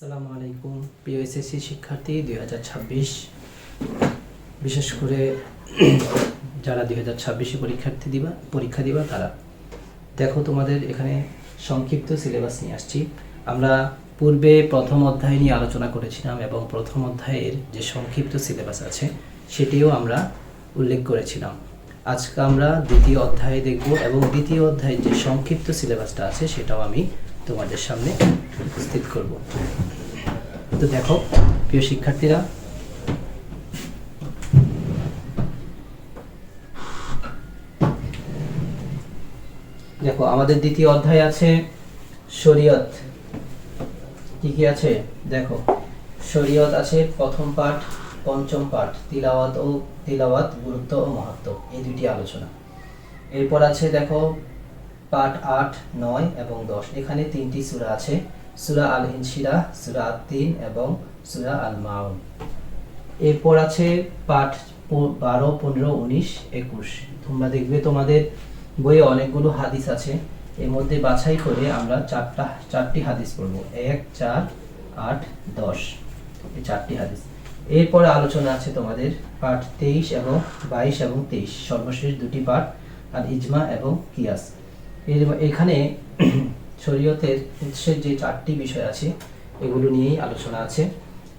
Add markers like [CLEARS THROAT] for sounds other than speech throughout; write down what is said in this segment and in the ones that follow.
আসসালামু আলাইকুম, প্রিয় এসএসসি শিক্ষার্থী, দুই হাজার ছাব্বিশ। বিশেষ করে [CLEARS THROAT] যারা দুই হাজার ছাব্বিশে পরীক্ষার্থী দিবা, পরীক্ষা দিবা, তারা দেখো তোমাদের এখানে সংক্ষিপ্ত সিলেবাস নিয়ে আসছি। আমরা পূর্বে প্রথম অধ্যায় নিয়ে আলোচনা করেছিলাম এবং প্রথম অধ্যায়ের যে সংক্ষিপ্ত সিলেবাস আছে, সেটিও আমরা উল্লেখ করেছিলাম। আজকে আমরা দ্বিতীয় অধ্যায় দেখব এবং দ্বিতীয় অধ্যায়ের যে সংক্ষিপ্ত সিলেবাসটা আছে, সেটাও আমি তোমাদের সামনে উপস্থিত করব। তো দেখো, প্রিয় শিক্ষার্থীরা। দেখো, আমাদের দ্বিতীয় অধ্যায় আছে শরীয়ত। কি কি আছে? দেখো, শরীয়ত আছে প্রথম পাঠ, পঞ্চম পাঠ, তিলাওয়াত ও তিলাওয়াত, গুরুত্ব ও মহত্ব এই দুটি আলোচনা। এরপর আছে, দেখো, পাঠ আট, নয় এবং দশ। এখানে তিনটি সূরা আছে। সূরা আল ইনশিরা সূরা তিন এবং সুরা আল মাউন এরপর আছে পাঠ বারো, পনেরো, উনিশ, একুশ। তোমরা দেখবে তোমাদের বইয়ে অনেকগুলো হাদিস আছে। এর মধ্যে বাছাই করে আমরা চারটা, চারটি হাদিস পড়ব। এক, চার, আট, দশ। এই চারটি হাদিস। এরপরে আলোচনা আছে তোমাদের পাঠ তেইশ এবং বাইশ এবং তেইশ। সর্বশেষ দুটি পাঠ আর ইজমা এবং কিয়াস। এর এখানে শরীয়তের উৎসের যে চারটি বিষয় আছে, এগুলো নিয়েই আলোচনা আছে।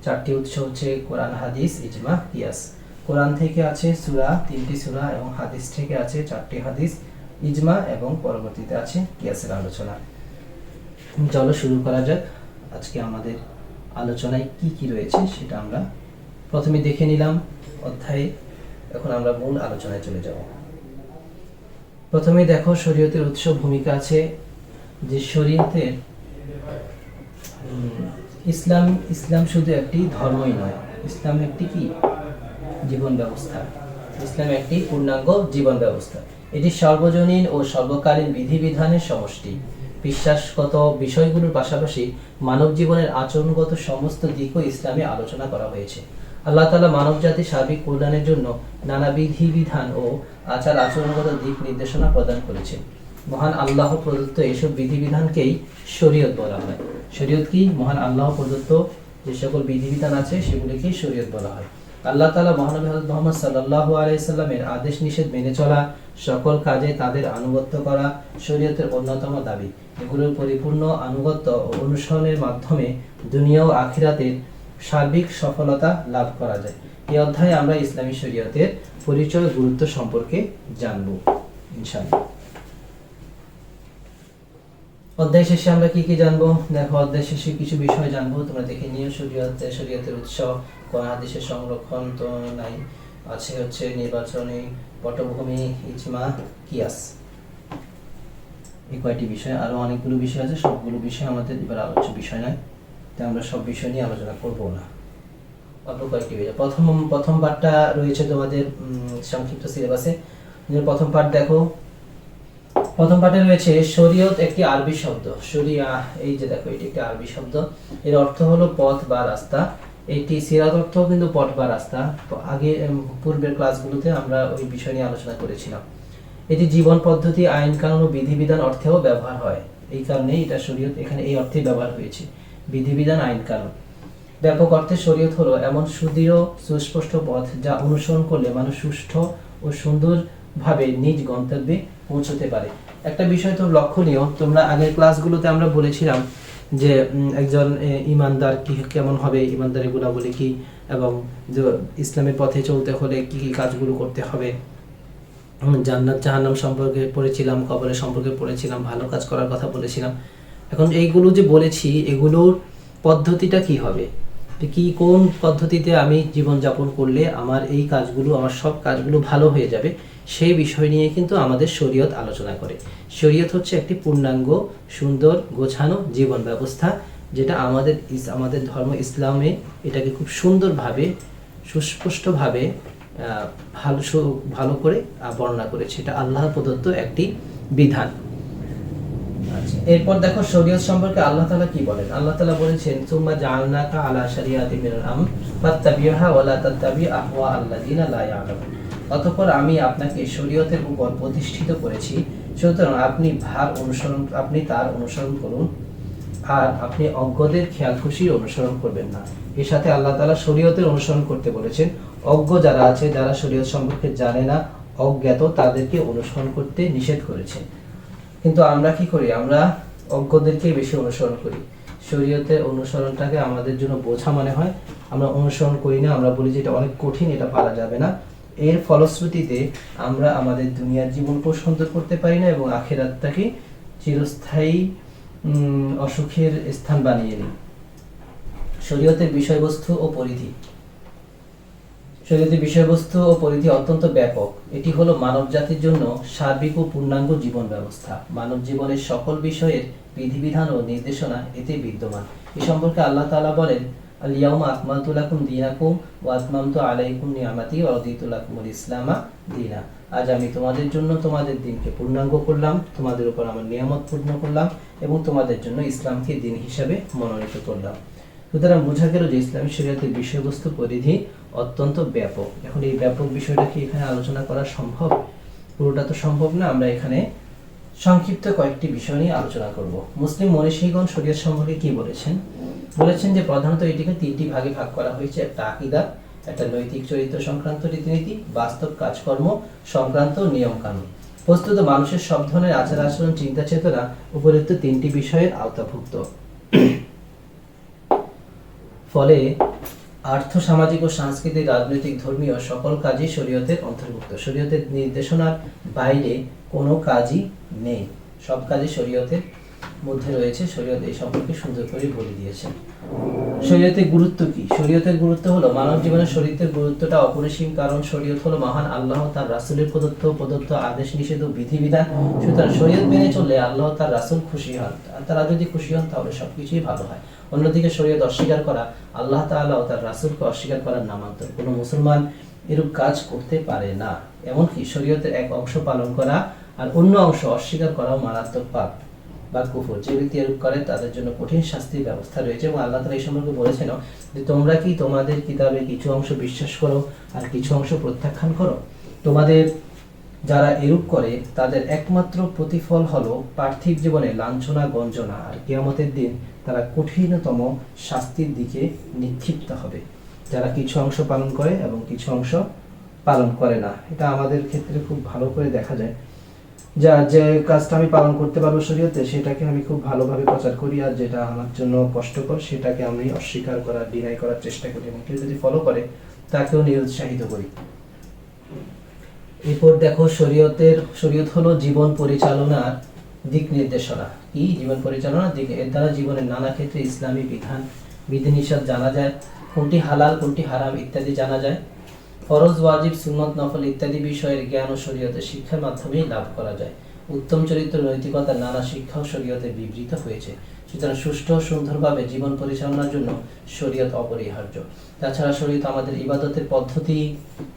চারটি উৎস হচ্ছে কোরআন, হাদিস, ইজমা, কিয়াস। কোরআন থেকে আছে সুরা, তিনটি সুরা এবং হাদিস থেকে আছে চারটি হাদিস। ইজমা এবং পরবর্তীতে আছে কিয়াসের আলোচনা। চলো শুরু করা যাক। আজকে আমাদের আলোচনায় কি কি রয়েছে সেটা আমরা প্রথমে দেখে নিলাম অধ্যায়ে। এখন আমরা মূল আলোচনায় চলে যাব। প্রথমে দেখো, শরীয়তের উৎস ভূমিকা আছে যে শরীয়তের উম, ইসলাম ইসলাম শুধু একটি ধর্মই নয় ইসলাম একটি কি? জীবন ব্যবস্থা। ইসলাম একটি পূর্ণাঙ্গ জীবন ব্যবস্থা। এটি সর্বজনীন ও সর্বকালীন বিধিবিধানের সমষ্টি। বিশ্বাসগত বিষয়গুলোর পাশাপাশি মানব জীবনের আচরণগত সমস্ত দিকও ইসলামে আলোচনা করা হয়েছে। আল্লাহ তালা মানব জাতির সার্বিক কল্যাণের জন্য নানা বিধিবিধান ও আচার আচরণগত দিক নির্দেশনা প্রদান করেছেন। মহান আল্লাহ প্রদত্ত এসব বিধিবিধানকেই শরীয়ত বলা হয়। শরীয়ত কি? মহান আল্লাহ প্রদত্ত যে সকল বিধিবিধান আছে, সেগুলিকেই শরীয়ত বলা হয়। আল্লাহ তালা মহানবী হযরত মোহাম্মদ সাল্লাল্লাহু আলাইহি সাল্লামের আদেশ নিষেধ মেনে চলা সকল কাজে তাদের আনুগত্য করা শরীয়তের অন্যতম দাবি। এগুলোর পরিপূর্ণ আনুগত্য অনুসরণের মাধ্যমে দুনিয়া ও আখিরাতের সার্বিক সফলতা লাভ করা যায়। এই অধ্যায়ে আমরা ইসলামী শরীয়তের পরিচয় গুরুত্ব সম্পর্কে জানব। ইনশাআল্লাহ। অধ্যায় শেষে আমরা কি কি জানব? দেখো, অধ্যায় শেষে কিছু বিষয় জানব। তোমরা দেখে নিও, শরীয়তে, শরীয়তের উৎস, কোন সংরক্ষণ তো নাই। আছে হচ্ছে নির্বাচনী পটভূমি কিয়াস। এই কয়টি বিষয়, আরও অনেকগুলো বিষয় আছে, সবগুলো বিষয় আমাদের এবার আলোচ্য বিষয় নয়। তাই আমরা সব বিষয় নিয়ে আলোচনা করব না। অল্প কয়েকটি বিষয়। প্রথম প্রথম পার্টটা রয়েছে তোমাদের সংক্ষিপ্ত সিলেবাসে প্রথম পার্ট দেখো প্রথম পাঠে রয়েছে শরীয়ত একটি আরবি শব্দ। শরিয়া, এই যে দেখো, এটি একটি আরবি শব্দ। এর অর্থ হলো পথ বা রাস্তা। এটি সিরাত অর্থ, কিন্তু পথ বা রাস্তা। আগে পূর্বের ক্লাসগুলোতে আমরা ওই বিষয় নিয়ে আলোচনা করেছিলাম। এটি জীবন পদ্ধতি, আইন কানুন ও বিধিবিধান অর্থেও ব্যবহার হয়। এই কারণে এটা শরীয়ত, এখানে এই অর্থে ব্যবহার হয়েছে। বিধিবিধান, আইন কানুন। ব্যাপক অর্থে শরীয়ত হলো এমন সুদৃঢ়, সুস্পষ্ট পথ যা অনুসরণ করলে মানুষ সুষ্ঠ ও সুন্দরভাবে নিজ গন্তব্যে পৌঁছতে পারে। একটা বিষয় তো লক্ষণীয়, তোমরা আগের ক্লাসগুলোতে আমরা বলেছিলাম যে একজন ইমানদার কি, কেমন হবে ইমানদারের গুণাবলী কি, এবং যে, ইসলামের পথে চলতে হলে কি কি কাজগুলো করতে হবে। জান্নাত, জাহান্নাম সম্পর্কে পড়েছিলাম, কবরের সম্পর্কে পড়েছিলাম, ভালো কাজ করার কথা বলেছিলাম। এখন এইগুলো যে বলেছি, এগুলোর পদ্ধতিটা কি হবে? কি, কোন পদ্ধতিতে আমি জীবন যাপন করলে আমার এই কাজগুলো, আমার সব কাজগুলো ভালো হয়ে যাবে? সেই বিষয় নিয়ে কিন্তু আমাদের শরীয়ত আলোচনা করে। শরীয়ত হচ্ছে একটি পূর্ণাঙ্গ সুন্দর গোছানো জীবন ব্যবস্থা যেটা আমাদের ইস- আমাদের ধর্ম ইসলামে এটাকে খুব সুন্দরভাবে সুস্পষ্টভাবে ভালো ভালো করে বর্ণনা করেছে। এটা আল্লাহ প্রদত্ত একটি বিধান। আচ্ছা, এরপর দেখো শরীয়ত সম্পর্কে আল্লাহ তাআলা কি বলেন? আল্লাহ তাআলা বলেছেন সুম্মা জাআলনাকা আলা শারিয়াতি মিনাল আমর ফাত্তাবিহা ওয়া লা তাত্তাবি আহওয়া আল্লাযিনা লা ইয়ালামুন। অতঃপর আমি আপনাকে শরীয়তের উপর প্রতিষ্ঠিত করেছি। সুতরাং আপনি ভার অনুসরণ, আপনি তার অনুসরণ করুন। আর আপনি অজ্ঞদের খেয়াল খুশির অনুসরণ করবেন না। এর সাথে আল্লাহ তালা শরীয়তের অনুসরণ করতে বলেছেন, অজ্ঞ যারা আছে, যারা শরীয়ত সম্পর্কে জানে না, অজ্ঞাত তাদেরকে অনুসরণ করতে নিষেধ করেছে। কিন্তু আমরা কি করি? আমরা অজ্ঞদেরকে বেশি অনুসরণ করি। শরীয়তের অনুসরণটাকে আমাদের জন্য বোঝা মনে হয়, আমরা অনুসরণ করি না, আমরা বলি যে এটা অনেক কঠিন, এটা পারা যাবে না। এর ফলশ্রুতিতে আমরা আমাদের দুনিয়ার জীবনকেও সুন্দর করতে পারি না এবং আখেরাতটাকে চিরস্থায়ী অসুখের স্থান বানিয়ে নিই। শরীয়তের বিষয়বস্তু ও পরিধি। শরীয়তের বিষয়বস্তু ও পরিধি অত্যন্ত ব্যাপক। এটি হলো মানব জাতির জন্য সার্বিক ও পূর্ণাঙ্গ জীবন ব্যবস্থা। মানব জীবনের সকল বিষয়ের বিধিবিধান ও নির্দেশনা এতে বিদ্যমান। এ সম্পর্কে আল্লাহ তাআলা বলেন দীনাকুম আলাইকুম নিয়ামাতি ওয়া ইসলামা দীনা আজ আমি তোমাদের জন্য তোমাদের দিনকে পূর্ণাঙ্গ করলাম, তোমাদের উপর আমার নিয়ামত পূর্ণ করলাম এবং তোমাদের জন্য ইসলামকে দিন হিসাবে মনোনীত করলাম। সুতরাং বোঝা গেল যে ইসলামী শরীয়তের বিষয়বস্তু পরিধি অত্যন্ত ব্যাপক। এখন এই ব্যাপক বিষয়টা কি এখানে আলোচনা করা সম্ভব? পুরোটা তো সম্ভব না, আমরা এখানে সংক্ষিপ্ত কয়েকটি বিষয় নিয়ে আলোচনা করব। মুসলিম মনীষীগণ শরীয়ত সম্পর্কে কি বলেছেন? বলেছেন যে প্রধানত এটিকে তিনটি ভাগে ভাগ করা হয়েছে। একটা আকিদা, একটা নৈতিক চরিত্র সংক্রান্ত রীতিনীতি, বাস্তব কাজকর্ম সংক্রান্ত নিয়ম কানুন বস্তুত মানুষের সব ধরনের আচার আচরণ, চিন্তা চেতনা উপরোক্ত তিনটি বিষয়ের আওতাভুক্ত। ফলে আর্থ সামাজিক ও সাংস্কৃতিক, রাজনৈতিক, ধর্মীয় সকল কাজই শরীয়তের অন্তর্ভুক্ত। শরীয়তের নির্দেশনার বাইরে কোনো কাজই নেই। সব কাজই শরীয়তের মধ্যে রয়েছে, শরীয়ত এই সম্পর্কে সুন্দর করে বলে দিয়েছেন শরীয়তের গুরুত্ব কি? শরীয়তের গুরুত্ব হলো মানব জীবনের শরীয়তের গুরুত্বটা অপরিসীম, কারণ শরীয়ত হলো মহান আল্লাহ, তার রাসূলের প্রদত্ত প্রদত্ত আদেশ, নিষেধ বিধিবিধান। সুতরাং শরীয়ত মেনে চললে আল্লাহ তার রাসূল খুশি হন। তারা যদি খুশি হন, তাহলে সবকিছুই ভালো হয়। অন্যদিকে শরীয়ত অস্বীকার করা, আল্লাহ তাআলা ও তার রাসূলকে অস্বীকার করার নামান্তর। কোনো মুসলমান এরূপ কাজ করতে পারে না। এমনকি শরীয়তের এক অংশ পালন করা আর অন্য অংশ অস্বীকার করাও মারাত্মক পাপ। বা কুফর। যে ব্যক্তি এরূপ করে, তাদের জন্য কঠিন শাস্তির ব্যবস্থা রয়েছে এবং আল্লাহ তালা এই সম্পর্কে বলেছেন যে, তোমরা কি তোমাদের কিতাবে কিছু অংশ বিশ্বাস করো আর কিছু অংশ প্রত্যাখ্যান করো? তোমাদের যারা এরূপ করে, তাদের একমাত্র প্রতিফল হলো পার্থিব জীবনে লাঞ্ছনা, গঞ্জনা আর কিয়ামতের দিন তারা কঠিনতম শাস্তির দিকে নিক্ষিপ্ত হবে। যারা কিছু অংশ পালন করে এবং কিছু অংশ পালন করে না। এটা আমাদের ক্ষেত্রে খুব ভালো করে দেখা যায়। যা যে কাজটা আমি পালন করতে পারব শরীয়তে, সেটাকে আমি খুব ভালোভাবে প্রচার করি আর যেটা আমার জন্য কষ্টকর, সেটাকে আমি অস্বীকার করার ডিনাই করার চেষ্টা করি। এবং কেউ যদি ফলো করে, তাকেও নিরুৎসাহিত করি। এরপর দেখো, শরীয়তের, শরীয়ত হলো জীবন পরিচালনার দিক নির্দেশনা। কি? জীবন পরিচালনার দিক? এর দ্বারা জীবনের নানা ক্ষেত্রে ইসলামী বিধান, বিধিনিষেধ জানা যায়, কোনটি হালাল, কোনটি হারাম ইত্যাদি জানা যায়। ফরজ, ওয়াজিব, সুন্নত, নফল ইত্যাদি বিষয়ের জ্ঞান ও শরীয়তের শিক্ষার মাধ্যমেই লাভ করা যায়। উত্তম চরিত্র নৈতিকতার নানা শিক্ষাও শরীয়তে বিবৃত হয়েছে। সুতরাং সুষ্ঠু ও সুন্দরভাবে জীবন পরিচালনার জন্য শরীয়ত অপরিহার্য। তাছাড়া শরীয়ত আমাদের ইবাদতের পদ্ধতি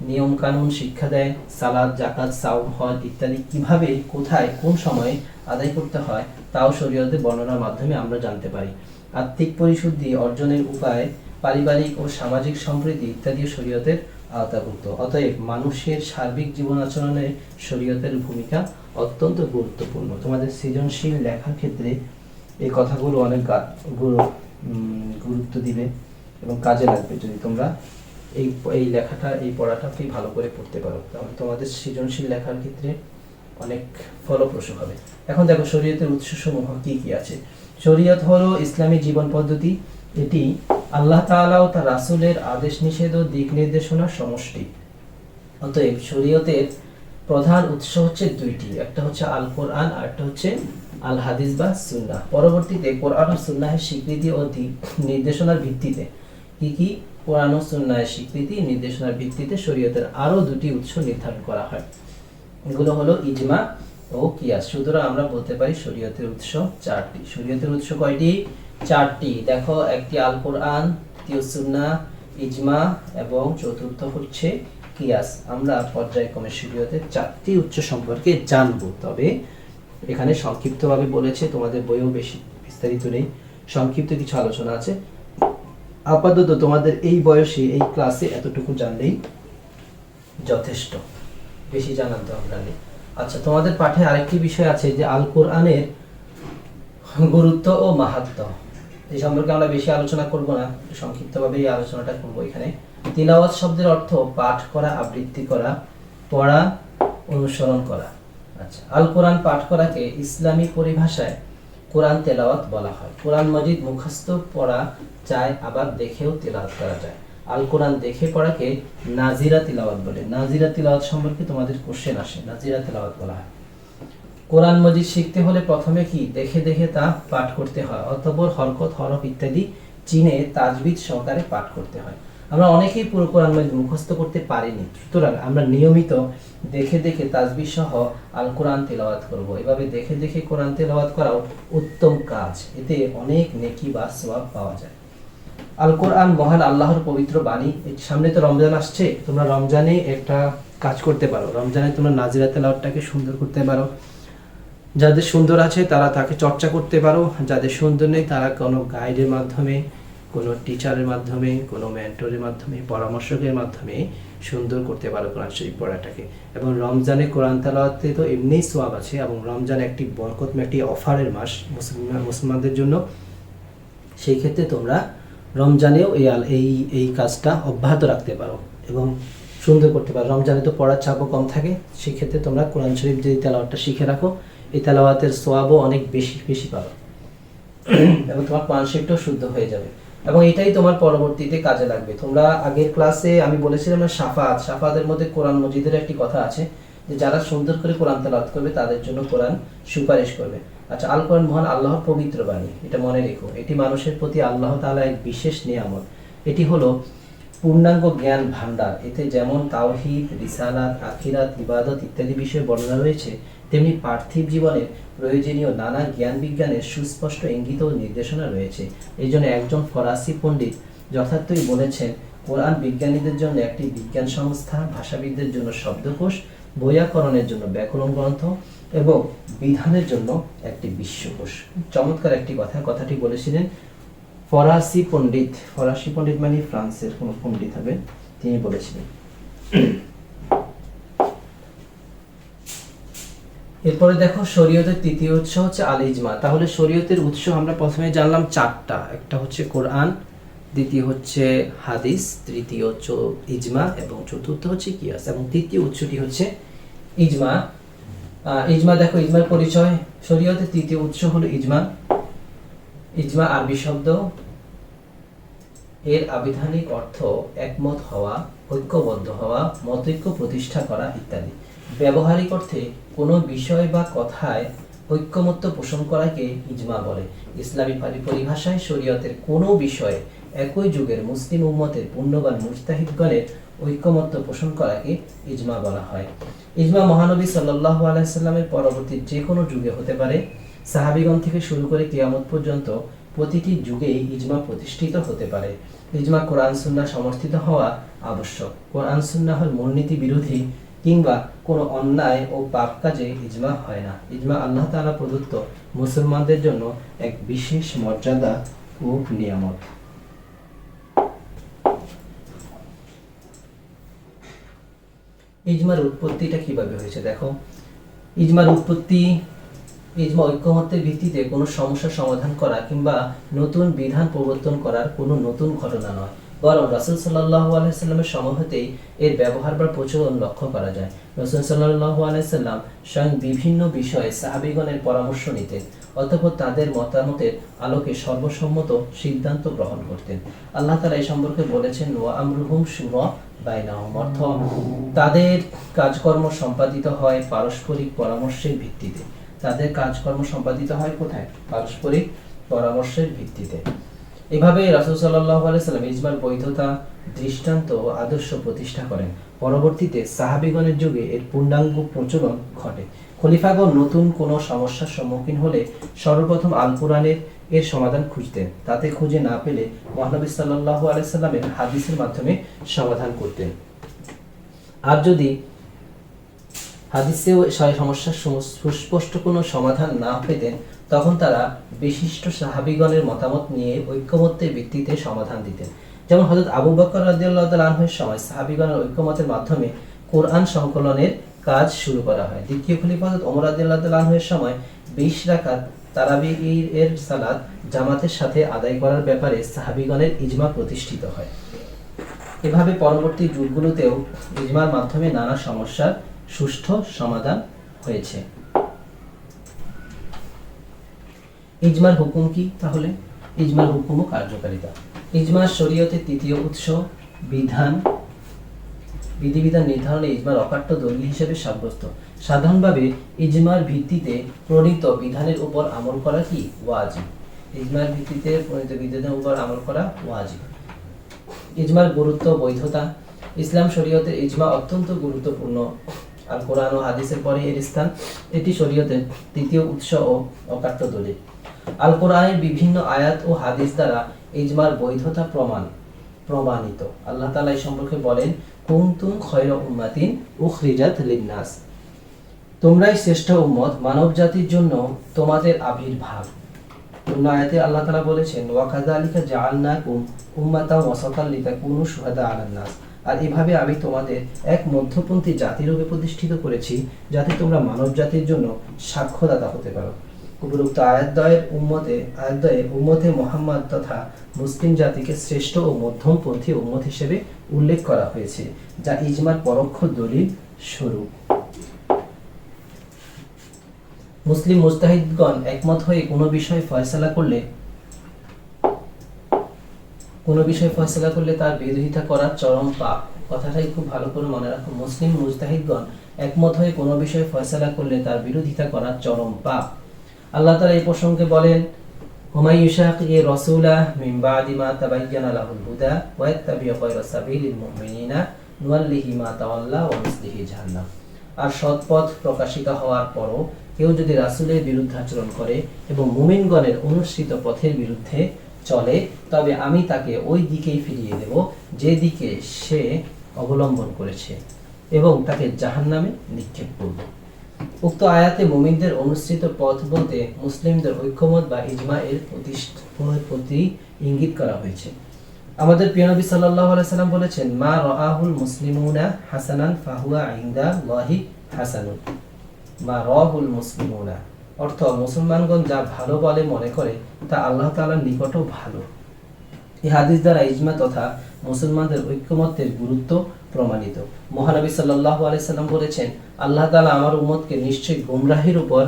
নিয়ম কানুন শিক্ষা দেয় সালাদ জাকাত সাউম হজ ইত্যাদি কীভাবে, কোথায়, কোন সময়ে আদায় করতে হয়, তাও শরীয়তে বর্ণনার মাধ্যমে আমরা জানতে পারি। আত্মিক পরিশুদ্ধি অর্জনের উপায়, পারিবারিক ও সামাজিক সম্প্রীতি ইত্যাদি শরীয়তের আওতাভুক্ত। অতএব মানুষের সার্বিক জীবন আচরণে শরীয়তের ভূমিকা অত্যন্ত গুরুত্বপূর্ণ। তোমাদের সৃজনশীল লেখার ক্ষেত্রে এই কথাগুলো অনেক গুরুত্ব দিবে এবং কাজে লাগবে যদি তোমরা এই এই লেখাটা, এই পড়াটাকেই ভালো করে পড়তে পারো। তাহলে তোমাদের সৃজনশীল লেখার ক্ষেত্রে অনেক ফলপ্রসূ হবে। এখন দেখো শরীয়তের উৎসসমূহ কি কি আছে। শরীয়ত হলো ইসলামী জীবন পদ্ধতি। এটি আল্লাহ তাআলা ও তার রাসূলের আদেশ নিষেধ ও দিক নির্দেশনার সমষ্টি। অতএব শরীয়তের প্রধান উৎস হচ্ছে দুইটি, একটা হচ্ছে আল কোরআন আর একটা হচ্ছে আল হাদিস বা সুন্নাহ। পরবর্তীতে কোরআন ও সুন্নাহের স্বীকৃতি ও দিক নির্দেশনার ভিত্তিতে কি কি? কোরআন ও সুন্নাহের স্বীকৃতি নির্দেশনার ভিত্তিতে শরীয়তের আরও দুটি উৎস নির্ধারণ করা হয়। এগুলো হলো ইজমা ও কিয়াস। সুতরাং আমরা বলতে পারি শরীয়তের উৎস চারটি। শরীয়তের উৎস কয়টি? চারটি। দেখো, একটি আল কোরআন দ্বিতীয় সুন্নাহ, ইজমা, এবং চতুর্থ হচ্ছে কিয়াস। আমরা পর্যায়ক্রমে শরীয়তের চারটি উচ্চ সম্পর্কে জানব। তবে এখানে সংক্ষিপ্তভাবে বলেছে, তোমাদের বইও বেশি বিস্তারিত নেই। সংক্ষিপ্ত কিছু আলোচনা আছে। আপাতত তোমাদের এই বয়সে, এই ক্লাসে এতটুকু জানলেই যথেষ্ট। বেশি জানার দরকার নেই। আচ্ছা তোমাদের পাঠে আরেকটি বিষয় আছে যে আল কোরআনের গুরুত্ব ও মাহাত্ম এই সম্পর্কে আমরা বেশি আলোচনা করব না সংক্ষিপ্তভাবে এই আলোচনাটা করব এখানে। তিলাওয়াত শব্দের অর্থ পাঠ করা, আবৃত্তি করা, পড়া, অনুসরণ করা। আচ্ছা আল কোরআন পাঠ করাকে ইসলামী পরিভাষায় কোরআন তেলাওয়াত বলা হয়। কোরআন মজিদ মুখস্থ পড়া যায় আবার দেখেও তেলাওয়াত করা যায়। আল কোরআন দেখে পড়াকে নাজিরা তিলাওয়াত বলে। নাজিরা তিলাওয়াত সম্পর্কে তোমাদের কোশ্চেন আসে। নাজিরা তিলাওয়াত বলা হয়। কোরআন মজিদ শিখতে হলে প্রথমে কি? দেখে দেখে তা পাঠ করতে হয়। অতঃপর হরকত, হরফ ইত্যাদি চিনে তাজবিদ সহকারে পাঠ করতে হয়। আমরা অনেকেই পুরো কোরআন মজিদ মুখস্থ করতে পারিনি। সুতরাং আমরা নিয়মিত দেখে দেখে তাজবিদ সহ আল কোরআন তেলাওয়াত করব। এভাবে দেখে দেখে কোরআন তেলাওয়াত করাও উত্তম কাজ। এতে অনেক নেকি বা সওয়াব পাওয়া যায়। আল কোরআন মহান আল্লাহর পবিত্র বাণী। সামনে তো রমজান আসছে। তোমরা রমজানে একটা কাজ করতে পারো। রমজানে তোমরা নাজিরা তেলাওয়াতটাকে সুন্দর করতে পারো। যাদের সুন্দর আছে, তারা তাকে চর্চা করতে পারো। যাদের সুন্দর নেই, তারা কোনো গাইডের মাধ্যমে, কোনো টিচারের মাধ্যমে, কোনো মেন্টরের মাধ্যমে, পরামর্শকের মাধ্যমে সুন্দর করতে পারো কোরআন শরীফ পড়াটাকে। এবং রমজানে কোরআন তালাওয়াতে তো এমনিই সোয়াব আছে এবং রমজান একটি বরকতময় একটি অফারের মাস মুসলমান মুসলমানদের জন্য। সেই ক্ষেত্রে তোমরা রমজানেও এই আল- এই এই কাজটা অব্যাহত রাখতে পারো এবং সুন্দর করতে পারো। রমজানে তো পড়ার চাপও কম থাকে। সেক্ষেত্রে তোমরা কোরআন শরীফ যদি তেলাওয়াতটা শিখে রাখো এই তেলাওয়াতের সোয়াবও অনেক বেশি বেশি পাবে। এবং তোমার শরীফটাও শুদ্ধ হয়ে যাবে। এবং এটাই তোমার পরবর্তীতে কাজে লাগবে। তোমরা আগের ক্লাসে আমি বলেছিলাম না, সাফাত। সাফাতের মধ্যে কোরআন মজিদের একটি কথা আছে যে, যারা সুন্দর করে কোরআন তেলাওয়াত করবে, তাদের জন্য কোরআন সুপারিশ করবে। আচ্ছা আল কোরআন মহান আল্লাহর পবিত্র বাণী, এটা মনে রেখো। এটি মানুষের প্রতি আল্লাহ তাআলা এক বিশেষ নিয়ামত। এটি হলো পূর্ণাঙ্গ জ্ঞান ভান্ডার এতে যেমন তাওহিদ, রিসালাত, আখিরাত, ইবাদত ইত্যাদি বিষয়ে বর্ণনা রয়েছে তেমনি পার্থিব জীবনের প্রয়োজনীয় নানা জ্ঞান বিজ্ঞানের সুস্পষ্ট ইঙ্গিত ও নির্দেশনা রয়েছে। এই জন্য একজন ফরাসি পণ্ডিত যথার্থই বলেছেন, কোরআন বিজ্ঞানীদের জন্য একটি বিজ্ঞান সংস্থা, ভাষাবিদদের জন্য শব্দকোষ বৈয়াকরণের জন্য ব্যাকরণ গ্রন্থ এবং বিধানের জন্য একটি বিশ্বকোষ। চমৎকার একটি কথা, কথাটি বলেছিলেন ফরাসি পণ্ডিত। ফরাসি পণ্ডিত মানে ফ্রান্সের কোনো পণ্ডিত হবে, তিনি বলেছিলেন। এরপরে দেখো শরীয়তের তৃতীয় উৎস হচ্ছে আল ইজমা। তাহলে শরীয়তের উৎস আমরা প্রথমে জানলাম চারটা। একটা হচ্ছে কোরআন, দ্বিতীয় হচ্ছে হাদিস, তৃতীয় হচ্ছে ইজমা এবং চতুর্থ হচ্ছে কিয়াস এবং তৃতীয় উৎসটি হচ্ছে ইজমা। ইজমা দেখো, ইজমার পরিচয়। শরীয়তের তৃতীয় উৎস হলো ইজমা। ইজমা আরবি শব্দ। এর আবিধানিক অর্থ একমত হওয়া, ঐক্যবদ্ধ হওয়া, মতৈক্য প্রতিষ্ঠা করা ইত্যাদি। ব্যবহারিক অর্থে কোনো বিষয় বা কথায় ঐক্যমত্য পোষণ করাকে ইজমা বলে। ইসলামী পারি- পরিভাষায় শরীয়তের কোনো বিষয়ে একই যুগের মুসলিম উম্মতের পুণ্যবান মুজতাহিদগণের ঐক্যমত্য পোষণ করাকে ইজমা বলা হয়। ইজমা মহানবী সাল্লাহ আলাইসাল্লামের পরবর্তী যে কোনো যুগে হতে পারে। সাহাবিগণ থেকে শুরু করে কিয়ামত পর্যন্ত প্রতিটি যুগেই ইজমা প্রতিষ্ঠিত হতে পারে। ইজমা কোরআন সুন্নাহ সমর্থিত হওয়া আবশ্যক। কোরআন সুন্নাহর মূলনীতি বিরোধী কিংবা কোনো অন্যায় ও পাপ কাজে ইজমা হয় না। ইজমা আল্লাহ তাআলা প্রদত্ত মুসলমানদের জন্য এক বিশেষ মর্যাদা ও নিয়ামত। ইজমার উৎপত্তিটা কীভাবে হয়েছে দেখো। ইজমার উৎপত্তি, ইজমা ঐক্যমত্যের ভিত্তিতে কোনো সমস্যার সমাধান করা কিংবা নতুন বিধান প্রবর্তন করার কোনো নতুন ঘটনা নয়। বরং রাসুল সাল্লাহ আলাইসাল্লামের সময় হতেই এর ব্যবহার বা প্রচলন লক্ষ্য করা যায়। রসুল সাল্লাহ আলাইসাল্লাম স্বয়ং বিভিন্ন বিষয়ে সাহাবিগণের পরামর্শ নিতেন, অতঃপর তাদের মতামতের আলোকে সর্বসম্মত সিদ্ধান্ত গ্রহণ করতেন। আল্লাহ তারা এই সম্পর্কে বলেছেন, ওয়া আমরুহুম বাইনাহুম। অর্থ, তাদের কাজকর্ম সম্পাদিত হয় পারস্পরিক পরামর্শের ভিত্তিতে। তাদের কাজকর্ম সম্পাদিত হয় কোথায়? পারস্পরিক পরামর্শের ভিত্তিতে। এভাবে রাসুল সাল্লাহ আলাইসাল্লাম ইজমার বৈধতা, দৃষ্টান্ত ও আদর্শ প্রতিষ্ঠা করেন। পরবর্তীতে সাহাবিগণের যুগে এর পূর্ণাঙ্গ প্রচলন ঘটে। খলিফাগণ নতুন কোনো সমস্যার সম্মুখীন হলে সর্বপ্রথম আল কোরআনের এর সমাধান খুঁজতেন। তাতে খুঁজে না পেলে মহানবী সাল্লাহ আলাইসাল্লামের হাদিসের মাধ্যমে সমাধান করতেন। আর যদি হাদিসেও সমস্যার সুস্পষ্ট কোনো সমাধান না পেতেন তখন তারা বিশিষ্ট সাহাবিগণের মতামত নিয়ে ঐক্যমত্যের ভিত্তিতে সমাধান দিতেন। যেমন হযরত আবু বকর তাআলা আনহুর সময় সাহাবিগণের ঐক্যমতের মাধ্যমে কোরআন সংকলনের কাজ শুরু করা হয়। দ্বিতীয় খলিফা হযরত ওমর তাআলা আনহুর সময় 20 রাকাত তারাবি এর সালাদ জামাতের সাথে আদায় করার ব্যাপারে সাহাবিগণের ইজমা প্রতিষ্ঠিত হয়। এভাবে পরবর্তী যুগগুলোতেও ইজমার মাধ্যমে নানা সমস্যার সুষ্ঠু সমাধান হয়েছে। ইজমার হুকুম কি তাহলে? ইজমার হুকুম ও কার্যকারিতা। ইজমা শরীয়তের তৃতীয় উৎস বিধান। বিধিবিধান নির্ধারণে ইজমার অকাট্য দলিল হিসেবে সাব্যস্ত। সাধারণভাবে ইজমার ভিত্তিতে প্রণীত বিধানের উপর আমল করা কি? ওয়াজিব। ইজমার ভিত্তিতে প্রণীত বিধানের উপর আমল করা ওয়াজিব। ইজমার গুরুত্ব, বৈধতা। ইসলাম শরীয়তের ইজমা অত্যন্ত গুরুত্বপূর্ণ। আর কোরআন ও হাদিসের পরে এর স্থান, এটি শরীয়তের তৃতীয় উৎস ও অকাট্য দলিল। আল কোরআনের বিভিন্ন আয়াত ও হাদিস দ্বারা ইজমার বৈধতা প্রমাণ, প্রমাণিত। আল্লাহ তাআলা এই সম্পর্কে বলেন খয়রা উম্মাতিন লিন্নাস। তোমরাই শ্রেষ্ঠ উম্মত মানব জাতির জন্য তোমাদের আবির্ভাব। অন্য আয়াতে আল্লাহ তালা বলেছেন ওয়াকাযালিকা জাআলনাকুম উম্মাতাও ওয়াসাতান লিতাকুনু শুহাদা আলান নাস আর এভাবে আমি তোমাদের এক মধ্যপন্থী জাতিরূপে প্রতিষ্ঠিত করেছি যাতে তোমরা মানব জাতির জন্য সাক্ষ্যদাতা হতে পারো। উপরোক্ত আয়াতদ্বয়ের উম্মতে আয়াতদ্বয়ে উম্মতে মোহাম্মদ তথা মুসলিম জাতিকে শ্রেষ্ঠ ও মধ্যমপন্থী উম্মত হিসেবে উল্লেখ করা হয়েছে, যা ইজমার পরোক্ষ দলিল স্বরূপ। মুসলিম মুস্তাহিদগণ একমত হয়ে কোনো বিষয়ে ফয়সালা করলে কোনো বিষয়ে ফয়সালা করলে তার বিরোধিতা করা চরম পাপ। কথাটাই খুব ভালো করে মনে রাখো। মুসলিম মুস্তাহিদগণ একমত হয়ে কোনো বিষয়ে ফয়সালা করলে তার বিরোধিতা করা চরম পাপ। আল্লাহ তাআলা এই প্রসঙ্গে বলেন হুমাই ইউশাকিয়ে রসুলা মিন বাদি মা তাবায়্যানা লাহুল হুদা ওয়া ইয়াত্তাবি গায়রা সাবিলিল মুমিনিনা নুয়াল্লিহি মা তাওয়াল্লা ওয়া নুসলিহি জাহান্নাম। আর সৎপথ প্রকাশিত হওয়ার পরও কেউ যদি রাসূলের বিরুদ্ধে আচরণ করে এবং মুমিনগণের অনুসৃত পথের বিরুদ্ধে চলে, তবে আমি তাকে ওই দিকেই ফিরিয়ে দেব, যে দিকে সে অবলম্বন করেছে এবং তাকে জাহান্নামে নিক্ষেপ করব। উক্ত আয়াতে মুমিনদের অনুসৃত পথ বলতে মুসলিমদের ঐক্যমত বা ইজমা এর প্রতি ইঙ্গিত করা হয়েছে। আমাদের প্রিয় নবী সাল্লাল্লাহু আলাইহি সাল্লাম বলেছেন, মা রাআহুল মুসলিমুনা হাসানান ফাহুয়া ইনদা লাহি হাসানুন। মা রাহুল মুসলিমুনা। অর্থ মুসলমানগণ যা ভালো বলে মনে করে, তা আল্লাহ তাআলার নিকটও ভালো। এই হাদিস দ্বারা ইজমা তথা মুসলমানদের ঐক্যমত্যের গুরুত্ব প্রমাণিত। মহানবী সাল্লাল্লাহু আলাইহি সাল্লাম বলেছেন, আল্লাহ তাআলা আমার উম্মতকে নিশ্চয়ই গুমরাহির উপর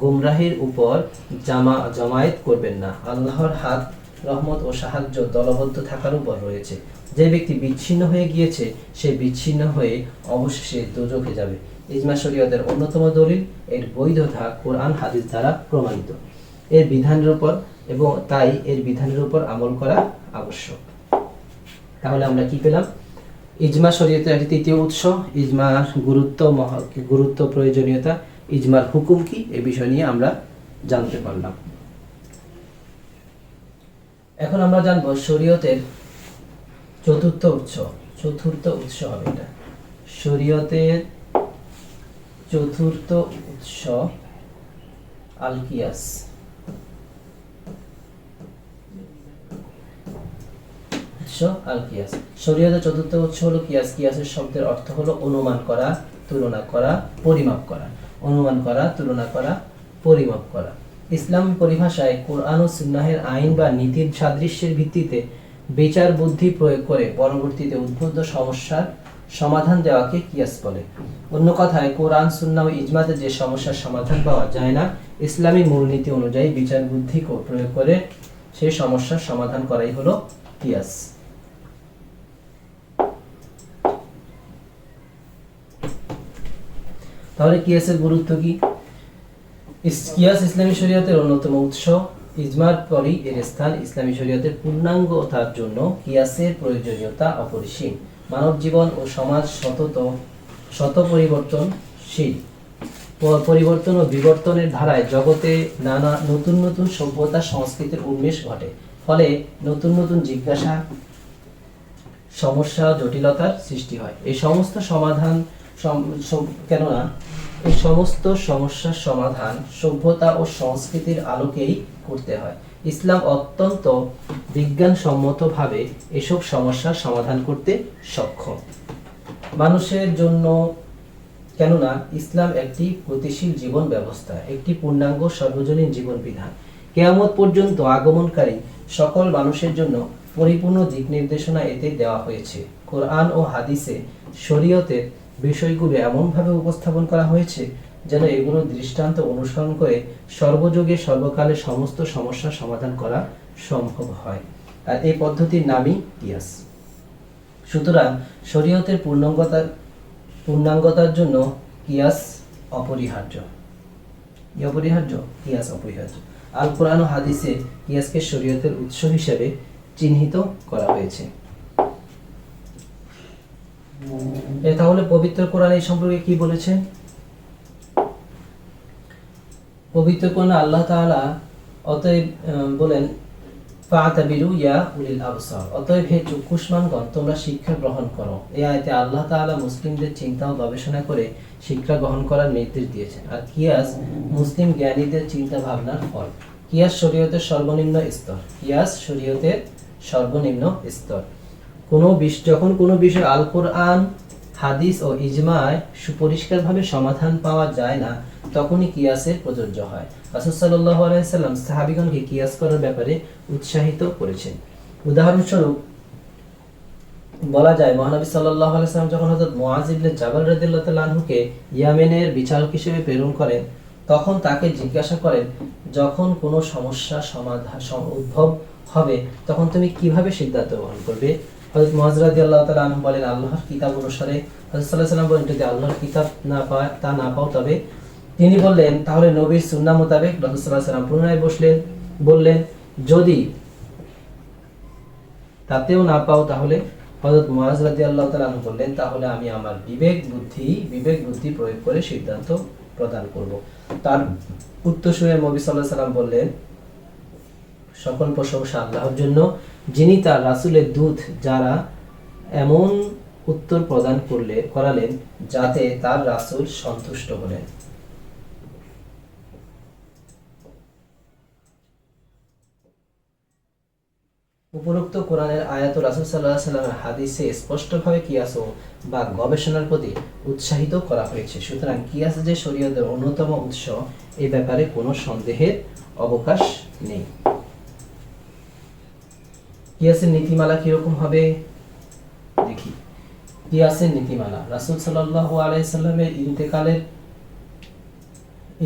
গুমরাহির উপর জামা, জমায়েত করবেন না। আল্লাহর হাত, রহমত ও সাহায্য দলবদ্ধ থাকার উপর রয়েছে। যে ব্যক্তি বিচ্ছিন্ন হয়ে গিয়েছে, সে বিচ্ছিন্ন হয়ে অবশেষে দোজখে যাবে। ইজমা শরীয়তের অন্যতম দলিল এর বৈধতা কোরআন হাদিস দ্বারা প্রমাণিত। এর বিধানের উপর এবং তাই এর বিধানের উপর আমল করা আবশ্যক। তাহলে আমরা কি পেলাম? ইজমা শরীয়তের একটি তৃতীয় উৎস, ইজমার গুরুত্ব গুরুত্ব প্রয়োজনীয়তা, ইজমার হুকুম কি? এ বিষয় নিয়ে আমরা জানতে পারলাম। এখন আমরা জানব শরীয়তের চতুর্থ উৎস। চতুর্থ উৎস হবে এটা। শরীয়তের চতুর্থ উৎস আল কিয়াস উৎস আল কিয়াস শরীয়তের চতুর্থ উৎস হলো কিয়াস। কিয়াসের শব্দের অর্থ হলো অনুমান করা, তুলনা করা, পরিমাপ করা। অনুমান করা, তুলনা করা, পরিমাপ করা। ইসলাম পরিভাষায় কোরআন ও সুন্নাহের আইন বা নীতির সাদৃশ্যের ভিত্তিতে বিচার বুদ্ধি প্রয়োগ করে পরবর্তীতে উদ্ভূত সমস্যার সমাধান দেওয়াকে কিয়াস বলে। অন্য কথায়, কোরআন, সুন্নাহ ও ইজমাতে যে সমস্যার সমাধান পাওয়া যায় না, ইসলামী মূলনীতি অনুযায়ী বিচার বুদ্ধি প্রয়োগ করে সেই সমস্যার সমাধান করাই হলো কিয়াস। তাহলে কিয়াসের গুরুত্ব কি? কিয়াস ইসলামী শরীয়তের অন্যতম উৎস। ইজমার পরই এর স্থান ইসলামী শরীয়তের পূর্ণাঙ্গতার জন্য কিয়াসের প্রয়োজনীয়তা অপরিসীম। মানব জীবন ও সমাজ সতত শত পরিবর্তনশীল। পরিবর্তন ও বিবর্তনের ধারায় জগতে নানা নতুন নতুন সভ্যতা, সংস্কৃতির উন্মেষ ঘটে। ফলে নতুন নতুন জিজ্ঞাসা, সমস্যা, জটিলতার সৃষ্টি হয়। এই সমস্ত সমাধান সম- সম- কেননা এই সমস্ত সমস্যার সমাধান সভ্যতা ও সংস্কৃতির আলোকেই করতে হয়। ইসলাম অত্যন্ত বিজ্ঞানসম্মতভাবে এসব সমস্যার সমাধান করতে সক্ষম। মানুষের জন্য, কেননা ইসলাম একটি গতিশীল জীবন ব্যবস্থা, একটি পূর্ণাঙ্গ সর্বজনীন জীবন বিধান কেয়ামত পর্যন্ত আগমনকারী সকল মানুষের জন্য পরিপূর্ণ দিক নির্দেশনা এতে দেওয়া হয়েছে। কোরআন ও হাদিসে শরীয়তের বিষয়গুলো এমনভাবে উপস্থাপন করা হয়েছে যেন এগুলো দৃষ্টান্ত অনুসরণ করে সর্বযুগে সর্বকালে সমস্ত সমস্যার সমাধান করা সম্ভব হয়। আর এই পদ্ধতির নামই কিয়াস সুতরাং শরীয়তের পূর্ণাঙ্গতার পূর্ণাঙ্গতার জন্য কিয়াস অপরিহার্য। কি অপরিহার্য? কিয়াস অপরিহার্য। আল কোরআন হাদিসে কিয়াসকে শরীয়তের উৎস হিসেবে চিহ্নিত করা হয়েছে। তাহলে পবিত্র কোরআন এই সম্পর্কে কি বলেছে? পবিত্র কোরআন আল্লাহ তাআলা অতএব বলেন, ফাতাবিরু ইয়া উলিল আবসার। অতএব হে চক্ষুষ্মানগণ তোমরা শিক্ষা গ্রহণ করো। আয়াতে আল্লাহ মুসলিমদের চিন্তা ও গবেষণা করে শিক্ষা গ্রহণ করার নির্দেশ দিয়েছেন। আর কিয়াস মুসলিম জ্ঞানীদের চিন্তা ভাবনার ফল। কিয়াস শরীয়তের সর্বনিম্ন স্তর। কিয়াস শরীয়তের সর্বনিম্ন স্তর। কোনো বিষ, যখন কোনো বিষয় আল কোরআন হাদিস ও ইজমায় সুপরিষ্কারভাবে সমাধান পাওয়া যায় না তখনই কিয়াসের প্রযোজ্য হয়। রাসূল সাল্লাল্লাহু আলাইহি সাল্লাম সাহাবীগণকে কিয়াস করার ব্যাপারে উৎসাহিত করেছেন। উদাহরণস্বরূপ, বলা যায়, মহানবী সাল্লাল্লাহু আলাইহি সাল্লাম যখন হযরত মুআজ ইবনে জাবাল রাদিয়াল্লাহু তাআলা আনহুকে ইয়েমেনের বিচারক হিসেবে প্রেরণ করেন, তখন তাকে জিজ্ঞাসা করেন, যখন কোনো সমস্যা সমাধান উদ্ভব হবে, তখন তুমি কীভাবে সিদ্ধান্ত গ্রহণ করবে? হযরত মুআজ রাদিয়াল্লাহু তাআলা আনহু বলেন, আল্লাহর কিতাব অনুসারে, হযরত সাল্লাল্লাহু আলাইহি সাল্লাম বলেন, যদি আল্লাহর কিতাব না পায় তা না পাও তবে তিনি বললেন, তাহলে নবীর সুন্নাহ মোতাবেক রাসূল সাল্লাল্লাহু আলাইহি সাল্লাম পুনরায় বসলেন। বললেন, যদি তাতেও না পাও তাহলে? হযরত মুআজ রাদিয়াল্লাহু তাআলা আনহু বললেন, তাহলে আমি আমার বিবেক, বুদ্ধি বিবেক, বুদ্ধি প্রয়োগ করে সিদ্ধান্ত প্রদান করব। তার উত্তরসূরে নবী সাল্লাল্লাহু আলাইহি সাল্লাম বললেন, সকল প্রশংসা আল্লাহর জন্য। যিনি তার রাসুলের দূত, যারা এমন উত্তর প্রদান করলে, করালেন, যাতে তার রাসুল সন্তুষ্ট হলেন। উপরোক্ত কোরআনের আয়াত রাসূল আলাইহি সাল্লামের হাদিসে স্পষ্টভাবে কিয়াস বা গবেষণার প্রতি উৎসাহিত করা হয়েছে। সুতরাং কিয়াস যে শরীয়তের অন্যতম উৎস এই ব্যাপারে কোনো সন্দেহের অবকাশ নেই। কিয়াসের নীতিমালা কীরকম হবে? দেখি। কিয়াসের নীতিমালা। রাসূল সাল্লাল্লাহু আলাইসাল্লামের ইন্তেকালের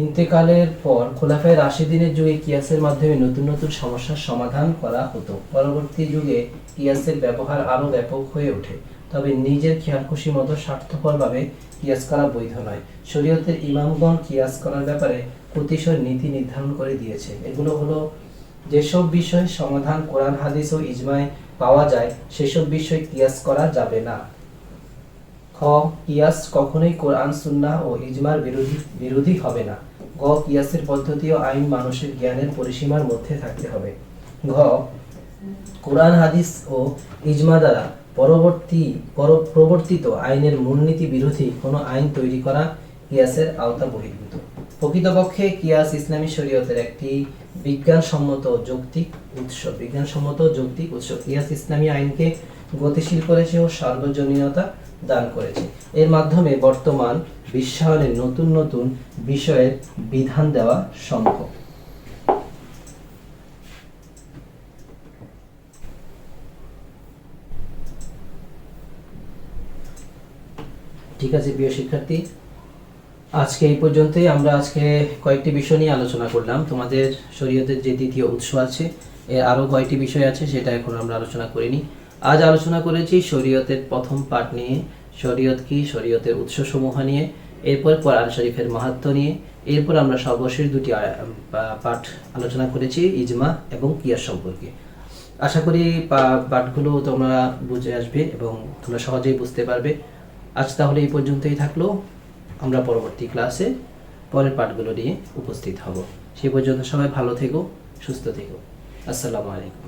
ইন্তেকালের পর খোলাফায়ে রাশিদিনের যুগে কিয়াসের মাধ্যমে নতুন নতুন সমস্যার সমাধান করা হতো। পরবর্তী যুগে কিয়াসের ব্যবহার আরও ব্যাপক হয়ে ওঠে। তবে নিজের খেয়াল খুশি মতো স্বার্থপরভাবে কিয়াস করা বৈধ নয়। শরীয়তের ইমামগণ কিয়াস করার ব্যাপারে প্রতিশোধ নীতি নির্ধারণ করে দিয়েছে। এগুলো হলো, যেসব বিষয় সমাধান কোরআন, হাদিস ও ইজমায় পাওয়া যায়, সেসব বিষয় কিয়াস করা যাবে না। খ, কিয়াস কখনোই কোরআন, সুন্নাহ ও ইজমার বিরোধী বিরোধী হবে না। গ, কিয়াসের পদ্ধতি ও আইন মানুষের জ্ঞানের পরিসীমার মধ্যে থাকতে হবে। ঘ, কোরআন, হাদিস ও ইজমা দ্বারা পরবর্তী, পর- প্রবর্তিত আইনের মূলনীতি বিরোধী কোনো আইন তৈরি করা কিয়াসের আওতা বহির্ভূত প্রকৃতপক্ষে কিয়াস ইসলামী শরীয়তের একটি বিজ্ঞানসম্মত যৌক্তিক উৎস। বিজ্ঞানসম্মত যৌক্তিক উৎস। কিয়াস ইসলামী আইনকে গতিশীল করেছে ও সার্বজনীনতা দান করেছে। এর মাধ্যমে বর্তমান বিশ্বায়নের নতুন নতুন বিষয়ের বিধান দেওয়া সম্ভব। ঠিক আছে, প্রিয় শিক্ষার্থী, আজকে এই পর্যন্তই। আমরা আজকে কয়েকটি বিষয় নিয়ে আলোচনা করলাম। তোমাদের শরীয়তের যে দ্বিতীয় উৎস আছে, এর আরও কয়েকটি বিষয় আছে, সেটা এখন আমরা আলোচনা করিনি আজ আলোচনা করেছি শরীয়তের প্রথম পাঠ নিয়ে। শরীয়ত কি? শরীয়তের উৎসসমূহ নিয়ে। এরপর কোরআন শরীফের মাহাত্ম নিয়ে। এরপর আমরা সর্বশেষ দুটি পাঠ আলোচনা করেছি, ইজমা এবং কিয়াস সম্পর্কে। আশা করি পাঠগুলো তোমরা বুঝে আসবে এবং তোমরা সহজেই বুঝতে পারবে। আজ তাহলে এই পর্যন্তই থাকল। আমরা পরবর্তী ক্লাসে পরের পাঠগুলো নিয়ে উপস্থিত হব। সেই পর্যন্ত সবাই ভালো থেকো, সুস্থ থেকো। আসসালামু আলাইকুম।